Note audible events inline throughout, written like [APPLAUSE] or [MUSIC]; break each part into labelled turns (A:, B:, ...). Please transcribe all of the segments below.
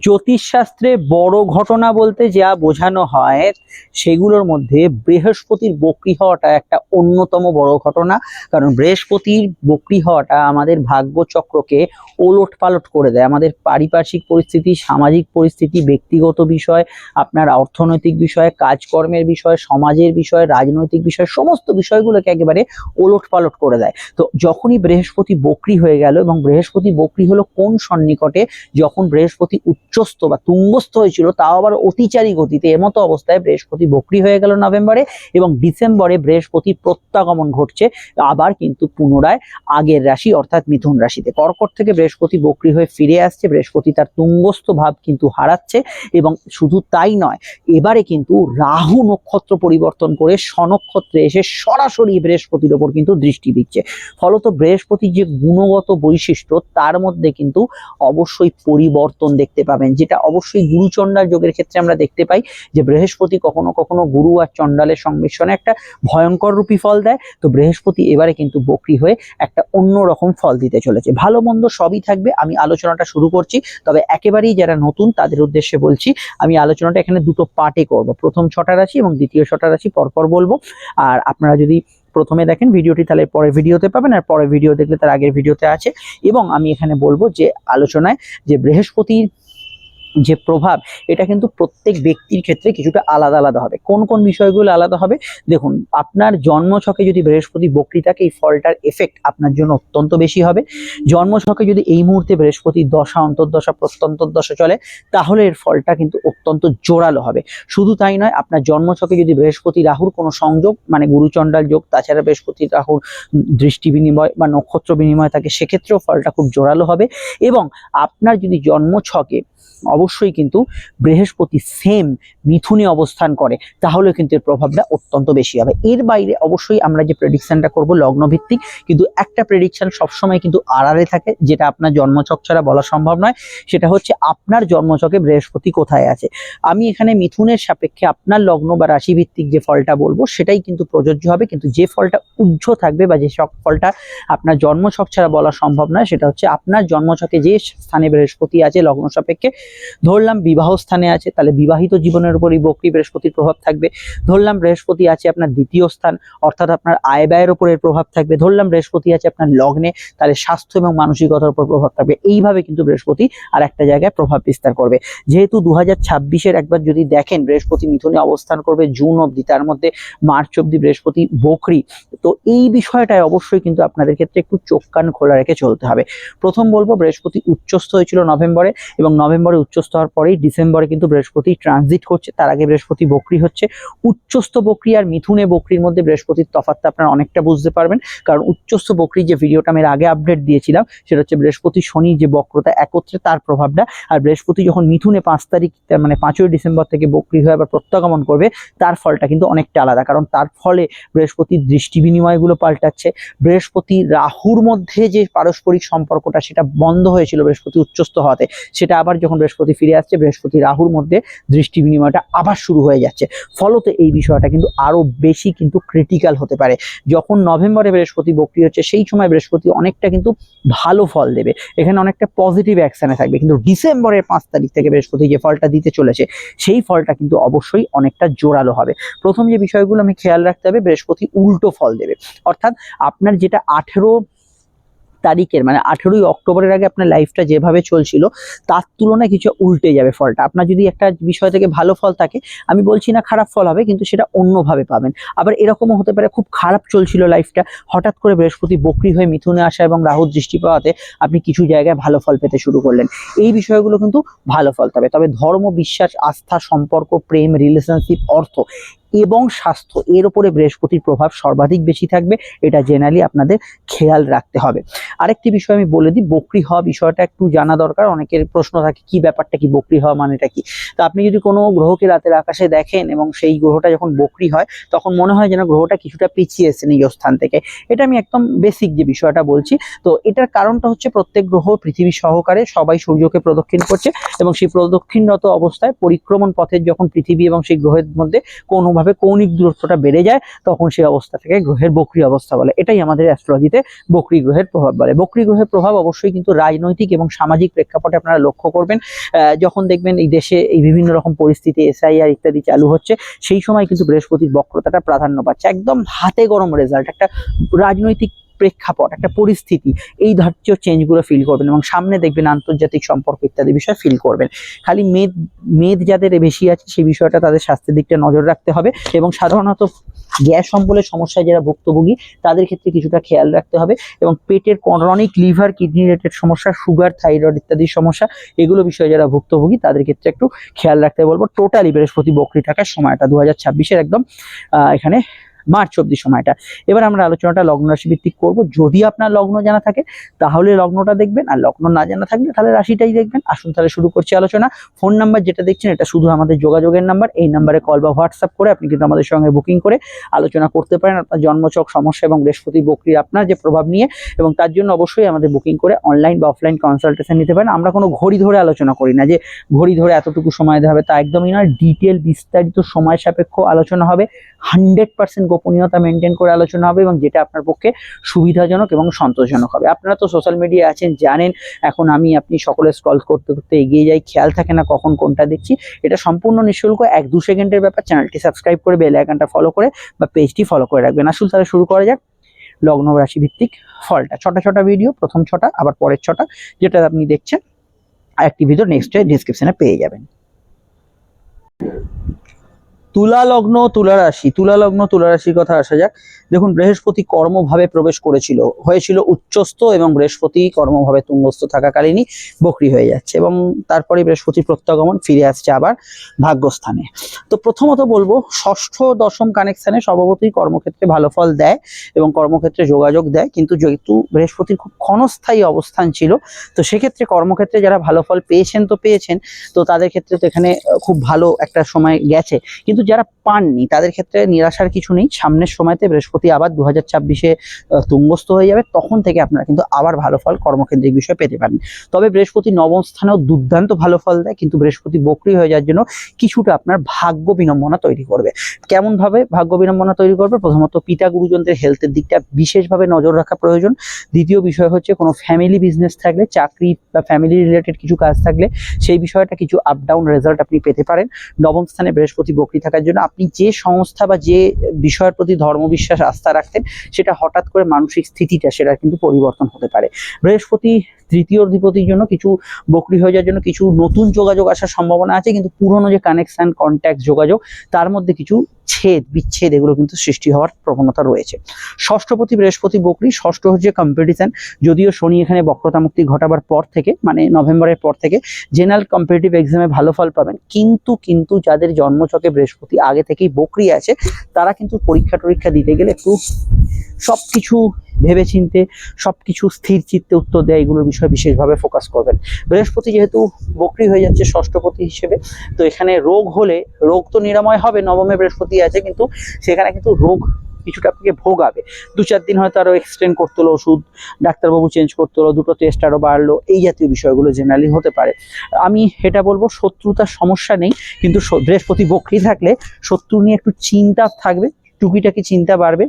A: জ্যোতিষশাস্ত্রে বড় ঘটনা বলতে যা বোঝানো হয়, সেগুলোর মধ্যে বৃহস্পতির বক্রি হওয়াটা একটা অন্যতম বড় ঘটনা। কারণ বৃহস্পতির বক্রি হওয়াটা আমাদের ভাগ্যচক্রকে ওলট পালট করে দেয়। আমাদের পারিপার্শ্বিক পরিস্থিতি, সামাজিক পরিস্থিতি, ব্যক্তিগত বিষয়, আপনার অর্থনৈতিক বিষয়, কাজকর্মের বিষয়, সমাজের বিষয়, রাজনৈতিক বিষয়, সমস্ত বিষয়গুলোকে একেবারে ওলট পালট করে দেয়। তো যখনই বৃহস্পতি বক্রি হয়ে গেল এবং বৃহস্পতি বক্রি হলো কোন সন্নিকটে, যখন বৃহস্পতি উচ্চস্থ বা তুঙ্গস্থ হয়েছিল, তাও আবার অতিচারী গতিতে এমতো অবস্থায় বৃহস্পতি বক্রি হয়ে গেল নভেম্বরে এবং ডিসেম্বরে বৃহস্পতি প্রত্যাগমন ঘটছে, আবার কিন্তু পুনরায় আগের রাশি অর্থাৎ মিথুন রাশিতে। কর্কট থেকে বৃহস্পতি বক্রি হয়ে ফিরে আসছে, বৃহস্পতি তার তুঙ্গস্থ ভাব কিন্তু হারাচ্ছে এবং শুধু তাই নয়, এবারে কিন্তু রাহু নক্ষত্র পরিবর্তন করে স্বনক্ষত্রে এসে সরাসরি বৃহস্পতির ওপর কিন্তু দৃষ্টি দিচ্ছে। ফলত বৃহস্পতির যে গুণগত বৈশিষ্ট্য, তার মধ্যে কিন্তু অবশ্যই পরিবর্তন দেখতে পাবেন, যেটা অবশ্যই গুরুচণ্ডাল যোগের ক্ষেত্রে আমরা দেখতে পাই যে বৃহস্পতি কখনো কখনো গুরু আর চণ্ডালের সংমিশ্রণে একটা ভয়ঙ্কর রূপী ফল দেয়। তো বৃহস্পতি এবারে কিন্তু বকরি হয়ে একটা অন্য রকম ফল দিতে চলেছে। ভালো মন্দ সবই থাকবে, আমি আলোচনাটা শুরু করছি। তবে একেবারেই যারা নতুন, তাদের উদ্দেশ্যে বলছি, আমি আলোচনাটা এখানে দুটো পার্টে করব। প্রথম ছটা রাশি এবং দ্বিতীয় ছটা রাশি পরপর বলব। আর আপনারা যদি প্রথমে দেখেন ভিডিওটি, তাহলে পরের ভিডিওতে পাবেন আর পরের ভিডিও দেখলে তার আগের ভিডিওতে আছে। এবং আমি এখানে বলব যে আলোচনায় যে বৃহস্পতির যে প্রভাব, এটা কিন্তু প্রত্যেক ব্যক্তির ক্ষেত্রে কিছুটা আলাদা আলাদা হবে। কোন কোন বিষয়গুলো আলাদা হবে? দেখুন, আপনার জন্মছকে যদি বৃহস্পতি বক্রি থাকে এই ফলটার এফেক্ট আপনার জন্য অত্যন্ত বেশি হবে। জন্মছকে যদি এই মুহূর্তে বৃহস্পতি দশা, অন্তর্দশা প্রত্যন্তর্দশা চলে, তাহলে এর ফলটা কিন্তু অত্যন্ত জোরালো হবে। শুধু তাই নয়, আপনার জন্মছকে যদি বৃহস্পতি রাহুর কোনো সংযোগ মানে গুরুচণ্ডাল যোগ, তাছাড়া বৃহস্পতি রাহুর দৃষ্টি বিনিময় বা নক্ষত্র বিনিময় থাকে, সেক্ষেত্রেও ফলটা খুব জোরালো হবে। এবং আপনার যদি জন্মছকে অবশ্যই কিন্তু বৃহস্পতি সেম মিথুনে অবস্থান করে তাহলে কিন্তু এর প্রভাবটা অত্যন্ত বেশি হবে। এর বাইরে অবশ্যই আমরা যে প্রেডিকশনটা করব লগ্ন ভিত্তিক কিন্তু একটা প্রেডিকশন সবসময় কিন্তু আড়ালে থাকে, যেটা আপনার জন্মছক ছাড়া বলা সম্ভব নয়, সেটা হচ্ছে আপনার জন্মচকে বৃহস্পতি কোথায় আছে। আমি এখানে মিথুনের সাপেক্ষে আপনার লগ্ন বা রাশি ভিত্তিক যে ফলটা বলব, সেটাই কিন্তু প্রযোজ্য হবে, কিন্তু যে ফলটা উজ্জ্ব থাকবে বা যে ফলটা আপনার জন্মছক ছাড়া বলা সম্ভব নয়, সেটা হচ্ছে আপনার জন্মছকে যে স্থানে বৃহস্পতি আছে লগ্ন সাপেক্ষে, ধরলাম বিবাহ স্থানে আছে, তাহলে বিবাহিত জীবনের উপরই বক্রী বৃহস্পতির প্রভাব থাকবে। ধরলাম বৃহস্পতি আছে আপনার দ্বিতীয় স্থান, অর্থাৎ আপনার আয় ব্যয়ের উপর এর প্রভাব থাকবে। ধরলাম বৃহস্পতি আছে আপনার লগ্নে, তাহলে স্বাস্থ্য এবং মানসিকতার উপর প্রভাব থাকবে। এইভাবে কিন্তু বৃহস্পতি আর একটা জায়গায় প্রভাব বিস্তার করবে। যেহেতু দু হাজার একবার যদি দেখেন বৃহস্পতি মিথুনে অবস্থান করবে, জুন অবধি, তার মধ্যে মার্চ অবধি বৃহস্পতি বকরি, তো এই বিষয়টায় অবশ্যই কিন্তু আপনাদের ক্ষেত্রে একটু চোখ কান খোলা রেখে চলতে হবে। প্রথম বলব, বৃহস্পতি উচ্চস্থ হয়েছিল নভেম্বরে এবং নভেম্বরে উচ্চস্থ হওয়ার পরেই ডিসেম্বরে কিন্তু বৃহস্পতি ট্রানজিট করছে। তার আগে বৃহস্পতি বকরি হচ্ছে। উচ্চস্থ বকরি আর মিথুনে বকরির মধ্যে বৃহস্পতির তফাৎটা আপনারা অনেকটা বুঝতে পারবেন। কারণ উচ্চস্থ বকরি যে ভিডিওটা আমি আগে আপডেট দিয়েছিলাম, সেটা হচ্ছে বৃহস্পতি শনি যে বক্রতা, একত্রে তার প্রভাবটা, আর বৃহস্পতি যখন মিথুনে পাঁচ তারিখ মানে পাঁচই ডিসেম্বর থেকে বকরি হয়ে আবার প্রত্যাগমন করবে, তার ফলটা কিন্তু অনেকটা আলাদা। কারণ তার ফলে বৃহস্পতির দৃষ্টি বিনিময়গুলো পাল্টাচ্ছে। বৃহস্পতি রাহুর মধ্যে যে পারস্পরিক সম্পর্কটা, সেটা বন্ধ হয়েছিল বৃহস্পতি উচ্চস্থ হওয়াতে। সেটা আবার যখন বৃহস্পতি ফিরে আসছে, বৃহস্পতি রাহুর মধ্যে দৃষ্টি বিনিময়টা আবার শুরু হয়ে যাচ্ছে। ফলত এই বিষয়টা কিন্তু আরও বেশি কিন্তু ক্রিটিক্যাল হতে পারে। যখন নভেম্বরে বৃহস্পতি বক্রি হচ্ছে, সেই সময় বৃহস্পতি অনেকটা কিন্তু ভালো ফল দেবে। এখানে অনেকটা পজিটিভ অ্যাকশনে থাকবে। কিন্তু ডিসেম্বরের পাঁচ তারিখ থেকে বৃহস্পতি যে ফলটা দিতে চলেছে, সেই ফলটা কিন্তু অবশ্যই অনেকটা জোরালো হবে। প্রথম যে বিষয়গুলো আমি খেয়াল রাখতে হবে, বৃহস্পতি উল্টো ফল দেবে। অর্থাৎ আপনার যেটা আঠেরো তারিখের মানে আঠেরোই অক্টোবরের আগে আপনার লাইফটা যেভাবে চলছিল, তার তুলনায় কিছু উল্টে যাবে ফলটা। আপনার যদি একটা বিষয় থেকে ভালো ফল থাকে, আমি বলছি না খারাপ ফল হবে, কিন্তু সেটা অন্যভাবে পাবেন। আবার এরকমও হতে পারে, খুব খারাপ চলছিল লাইফটা হঠাৎ করে বৃহস্পতি বকরি হয়ে মিথুনে আসা এবং রাহুর দৃষ্টি পাওয়াতে আপনি কিছু জায়গায় ভালো ফল পেতে শুরু করলেন। এই বিষয়গুলো কিন্তু ভালো ফল তবে তবে ধর্ম, বিশ্বাস, আস্থা, সম্পর্ক, প্রেম রিলেশনশিপ অর্থ এবং স্বাস্থ্য। এর উপরে বৃহস্পতির প্রভাব সর্বাধিক বেশি থাকবে, এটা জেনারেলি আপনাদের খেয়াল রাখতে হবে। আরেকটি বিষয় আমি বলে দিই, বকরি হওয়া বিষয়টা একটু জানা দরকার। অনেকের প্রশ্ন থাকে, কি ব্যাপারটা কি বকরি হওয়া মানেটা কি? তো আপনি যদি কোনো গ্রহকে রাতের আকাশে দেখেন এবং সেই গ্রহটা যখন বকরি হয়, তখন মনে হয় যেন গ্রহটা কিছুটা পিছিয়ে এসেছে নিজ স্থান থেকে। এটা আমি একদম বেসিক যে বিষয়টা বলছি, তো এটার কারণটা হচ্ছে প্রত্যেক গ্রহ পৃথিবী সহকারে সবাই সূর্যকে প্রদক্ষিণ করছে এবং সেই প্রদক্ষিণরত অবস্থায় পরিক্রমণ পথের যখন পৃথিবী এবং সেই গ্রহের মধ্যে কোনোভাবে ভাবে কৌণিক দূরত্বটা বেড়ে যায়, তখন সেই অবস্থাটাকে গ্রহের বক্রি অবস্থা বলে। এটাই আমাদের অ্যাস্ট্রোলজিতে বকরি গ্রহের প্রভাব বলে। বক্রি গ্রহের প্রভাব অবশ্যই কিন্তু রাজনৈতিক এবং সামাজিক প্রেক্ষাপটে আপনারা লক্ষ্য করবেন। যখন দেখবেন এই দেশে এই বিভিন্ন রকম পরিস্থিতি এসআইআর ইত্যাদি চালু হচ্ছে, সেই সময় কিন্তু বৃহস্পতির বক্রতাটা প্রাধান্য পাচ্ছে। একদম হাতে গরম রেজাল্ট একটা রাজনৈতিক প্রেক্ষাপট, একটা পরিস্থিতি, এই ধার্য চেঞ্জগুলো ফিল করবেন এবং সামনে দেখবেন আন্তর্জাতিক সম্পর্ক ইত্যাদি বিষয় ফিল করবেন। খালি মেদ মেদ যাদের বেশি আছে সেই বিষয়টা তাদের স্বাস্থ্যের দিকটা নজর রাখতে হবে এবং সাধারণত গ্যাস অম্বলের সমস্যায় যারা ভুক্তভোগী, তাদের ক্ষেত্রে কিছুটা খেয়াল রাখতে হবে এবং পেটের ক্রনিক লিভার কিডনি রিলেটেড সমস্যা সুগার থাইরয়েড ইত্যাদি সমস্যা, এগুলো বিষয়ে যারা ভুক্তভোগী, তাদের ক্ষেত্রে একটু খেয়াল রাখতে বলব। টোটালি বৃহস্পতি বকরি থাকার সময়টা দু হাজার একদম এখানে মার্চ অব্দি সময়টা। এবার আমরা আলোচনাটা লগ্ন রাশি ভিত্তিক করব। যদি আপনার লগ্ন জানা থাকে, তাহলে লগ্নটা দেখবেন। আর লগ্ন না জানা থাকলে তাহলে রাশিটাই দেখবেন। আসুন তাহলে শুরু করছি আলোচনা। ফোন নাম্বার যেটা দেখছেন, এটা শুধু আমাদের যোগাযোগের নাম্বার। এই নাম্বারে কল বা হোয়াটসঅ্যাপ করে আপনি কিন্তু আমাদের সঙ্গে বুকিং করে আলোচনা করতে পারেন। আপনার জন্মচক সমস্যা এবং বৃহস্পতি বকরির আপনার যে প্রভাব নিয়ে এবং তার জন্য অবশ্যই আমাদের বুকিং করে অনলাইন বা অফলাইন কনসালটেশন নিতে পারেন। আমরা কোনো ঘড়ি ধরে আলোচনা করি না যে ঘড়ি ধরে এতটুকু সময় দেওয়া হবে তা একদমই নয়। ডিটেল বিস্তারিত সময় সাপেক্ষ আলোচনা হবে। হান্ড্রেড পার্সেন্ট গোপনীয়তা মেনটেন করে আলোচনা হবে এবং যেটা আপনার পক্ষে সুবিধাজনক এবং সন্তোষজনক হবে। আপনারা তো সোশ্যাল মিডিয়া আছেন, জানেন, এখন আমি, আপনি সকলে স্ক্রল করতে করতে এগিয়ে যাই, খেয়াল থাকে না কখন কোনটা দেখছি। এটা সম্পূর্ণ নিঃশুল্ক, এক দু সেকেন্ডের ব্যাপার। চ্যানেলটি সাবস্ক্রাইব করে বেল আইকনটা ফলো করে বা পেজটি ফলো করে রাখবেন। আসুন তাহলে শুরু করা যাক। লগ্ন রাশি ভিত্তিক ফলটা। ছটা ছটা ভিডিও প্রথম ছটা, আবার পরের ছটা, যেটা আপনি দেখছেন, একটি ভিডিও নেক্সট ডিসক্রিপশনে পেয়ে যাবেন। তুলা লগ্ন, তুলা রাশি। তুলা লগ্ন, তুলা রাশির কথা আসা যাক। দেখুন, বৃহস্পতি কর্মভাবে প্রবেশ করেছিল, হয়েছিল উচ্চস্থ এবং বৃহস্পতি কর্মভাবে তুঙ্গস্থ থাকাকালীনই বকরি হয়ে যাচ্ছে এবং তারপরে বৃহস্পতি প্রত্যাগমন ফিরে আসছে আবার ভাগ্যস্থানে। তো প্রথমত বলব, ষষ্ঠ দশম কানেকশানে স্বভাবতই কর্মক্ষেত্রে ভালো ফল দেয় এবং কর্মক্ষেত্রে যোগাযোগ দেয়। কিন্তু যেহেতু বৃহস্পতির খুব ক্ষণস্থায়ী অবস্থান ছিল, তো সেক্ষেত্রে কর্মক্ষেত্রে যারা ভালো ফল পেয়েছেন তো পেয়েছেন। তো তাদের ক্ষেত্রে তো এখানে খুব ভালো একটা সময় গেছে। কিন্তু যারা পাননি, তাদের ক্ষেত্রে নিরাশার কিছু নেই। সামনের সময়তে বৃহস্পতি আবার দু হাজার ছাব্বিশে তুঙ্গস্থ হয়ে যাবে। তখন থেকে আপনারা কিন্তু আবার ভালো ফল কর্মকেন্দ্রিক বিষয়ে পেতে পারেন। তবে বৃহস্পতি নবম স্থানেও দুর্দান্ত ভালো ফল দেয়, কিন্তু বৃহস্পতি বকরি হয়ে যাওয়ার জন্য কিছুটা আপনার ভাগ্য বিড়ম্বনা তৈরি করবে। কেমন ভাবে ভাগ্য বিড়ম্বনা তৈরি করবে? প্রথমত পিতা গুরুজনদের হেলথের দিকটা বিশেষভাবে নজর রাখা প্রয়োজন। দ্বিতীয় বিষয় হচ্ছে কোনো ফ্যামিলি বিজনেস থাকলে, চাকরি বা ফ্যামিলি রিলেটেড কিছু কাজ থাকলে, সেই বিষয়টা কিছু আপ ডাউন রেজাল্ট আপনি পেতে পারেন। নবম স্থানে বৃহস্পতি বকরি থাকার জন্য আপনি যে সংস্থা বা যে বিষয়ের প্রতি ধর্মবিশ্বাস আস্থা রাখতেন, সেটা হঠাৎ করে মানসিক স্থিতিটা সেটা কিন্তু পরিবর্তন হতে পারে। বৃহস্পতি তৃতীয় অধিপতির জন্য, কিছু বকরি হয়ে যাওয়ার জন্য কিছু নতুন যোগাযোগ আসার সম্ভাবনা আছে, কিন্তু পুরনো যে কানেকশন কন্ট্যাক্ট যোগাযোগ, তার মধ্যে কিছু ছেদ, বিচ্ছেদ, এগুলো কিন্তু সৃষ্টি হওয়ার প্রবণতা রয়েছে। ষষ্ঠপতি, বৃহস্পতি, বকরি, ষষ্ঠ হচ্ছে কম্পিটিশন যদিও শনি এখানে বক্রতা মুক্তি ঘটাবার পর থেকে মানে নভেম্বরের পর থেকে জেনারেল কম্পিটিটিভ এক্সামে ভালো ফল পাবেন। কিন্তু কিন্তু যাদের জন্মচকে বৃহস্পতি আগে থেকেই বকরি আছে, তারা কিন্তু পরীক্ষা টরীক্ষা দিতে গেলে একটু সব কিছু ভেবেচিন্তে সব কিছু স্থির চিত্তে উত্তর দেয় এগুলোর বিষয়ে বিশেষভাবে ফোকাস করবেন। বৃহস্পতি যেহেতু বকরি হয়ে যাচ্ছে ষষ্ঠপতি হিসেবে, তো এখানে রোগ হলে, রোগ তো নিরাময় হবে, নবমে বৃহস্পতি আছে, কিন্তু সেখানে কিন্তু রোগ কিছুটা আপনাকে ভোগাবে। দু চার দিন হয়তো আরও এক্সটেন্ড করতে হলো ওষুধ, ডাক্তারবাবু চেঞ্জ করতে হলো, দুটো টেস্ট আরও বাড়লো, এই জাতীয় বিষয়গুলো জেনারেলি হতে পারে। আমি এটা বলব, শত্রুতার সমস্যা নেই, কিন্তু বৃহস্পতি বকরি থাকলে শত্রু নিয়ে একটু চিন্তা থাকবে টুকিটাকি চিন্তা বাড়বে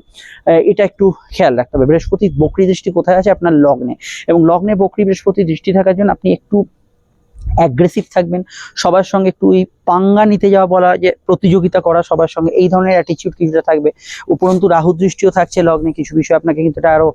A: এটা একটু খেয়াল রাখতে হবে। বৃহস্পতি বকরি দৃষ্টি কোথায় আছে? আপনার লগ্নে। এবং লগ্নে বকরি বৃহস্পতি দৃষ্টি থাকার জন্য আপনি একটু অ্যাগ্রেসিভ থাকবেন। সবার সঙ্গে একটু ওই পাঙ্গা নিতে যাওয়া বলা, যে প্রতিযোগিতা করা, সবার সঙ্গে এই ধরনের অ্যাটিচিউড কিছুটা থাকবে। উপরন্তু রাহু দৃষ্টিও থাকছে লগ্নে, কিছু বিষয় আপনাকে কিন্তু এটা আরও